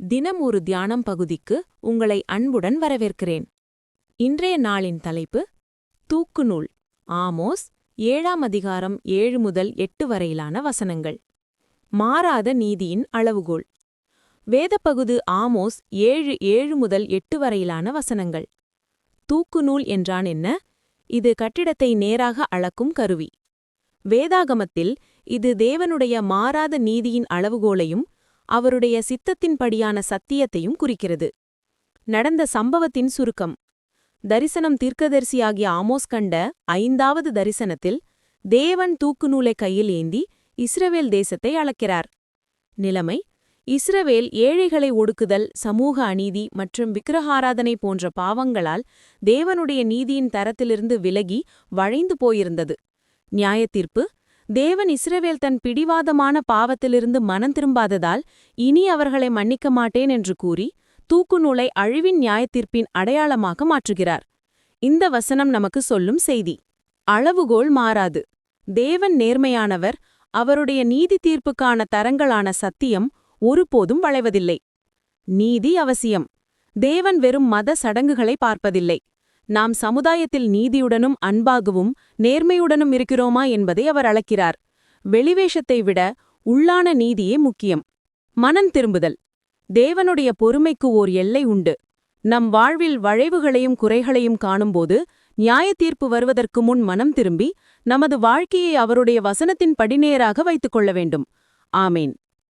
தினம் ஒரு தியானம் பகுதிக்கு உங்களை அன்புடன் வரவேற்கிறேன். இன்றைய நாளின் தலைப்பு தூக்குநூல் ஆமோஸ் ஏழாம் அதிகாரம் ஏழு முதல் எட்டு வரையிலான வசனங்கள். மாறாத நீதியின் அளவுகோல். வேதப்பகுது ஆமோஸ் ஏழு ஏழு முதல் எட்டு வரையிலான வசனங்கள். தூக்குநூல் என்றான் என்ன? இது கட்டிடத்தை நேராக அளக்கும் கருவி. வேதாகமத்தில் இது தேவனுடைய மாறாத நீதியின் அளவுகோலையும் அவருடைய சித்தத்தின்படியான சத்தியத்தையும் குறிக்கிறது. நடந்த சம்பவத்தின் சுருக்கம். தரிசனம் தீர்க்கதரிசியாகிய ஆமோஸ் கண்ட ஐந்தாவது தரிசனத்தில் தேவன் தூக்குநூலை கையில் ஏந்தி இஸ்ரவேல் தேசத்தை அளக்கிறார். நிலைமை. இஸ்ரவேல் ஏழைகளை ஒடுக்குதல் சமூக அநீதி மற்றும் விக்கிரகாராதனை போன்ற பாவங்களால் தேவனுடைய நீதியின் தரத்திலிருந்து விலகி வழைந்து போயிருந்தது. நியாயத்தீர்ப்பு. தேவன் இஸ்ரவேல் தன் பிடிவாதமான பாவத்திலிருந்து மனம் திரும்பாததால் இனி அவர்களை மன்னிக்க மாட்டேன் என்று கூறி தூக்கு நூலை அழிவின் நியாயத்தீர்ப்பின் அடையாளமாக மாற்றுகிறார். இந்த வசனம் நமக்கு சொல்லும் செய்தி. அளவுகோல் மாறாது. தேவன் நேர்மையானவர் அவருடைய நீதி தீர்ப்புக்கான தரங்களான சத்தியம் ஒருபோதும் வளைவதில்லை. நீதி அவசியம். தேவன் வெறும் மத சடங்குகளை பார்ப்பதில்லை. நாம் சமுதாயத்தில் நீதியுடனும் அன்பாகவும் நேர்மையுடனும் இருக்கிறோமா என்பதை அவர் அளக்கிறார். வெளிவேஷத்தை விட உள்ளான நீதியே முக்கியம். மனம் திரும்புதல். தேவனுடைய பொறுமைக்கு ஓர் எல்லை உண்டு. நம் வாழ்வில் வளைவுகளையும் குறைகளையும் காணும்போது நியாயத்தீர்ப்பு வருவதற்கு முன் மனம் திரும்பி நமது வாழ்க்கையை அவருடைய வசனத்தின் படிநேராக வைத்துக் கொள்ள வேண்டும். ஆமேன்.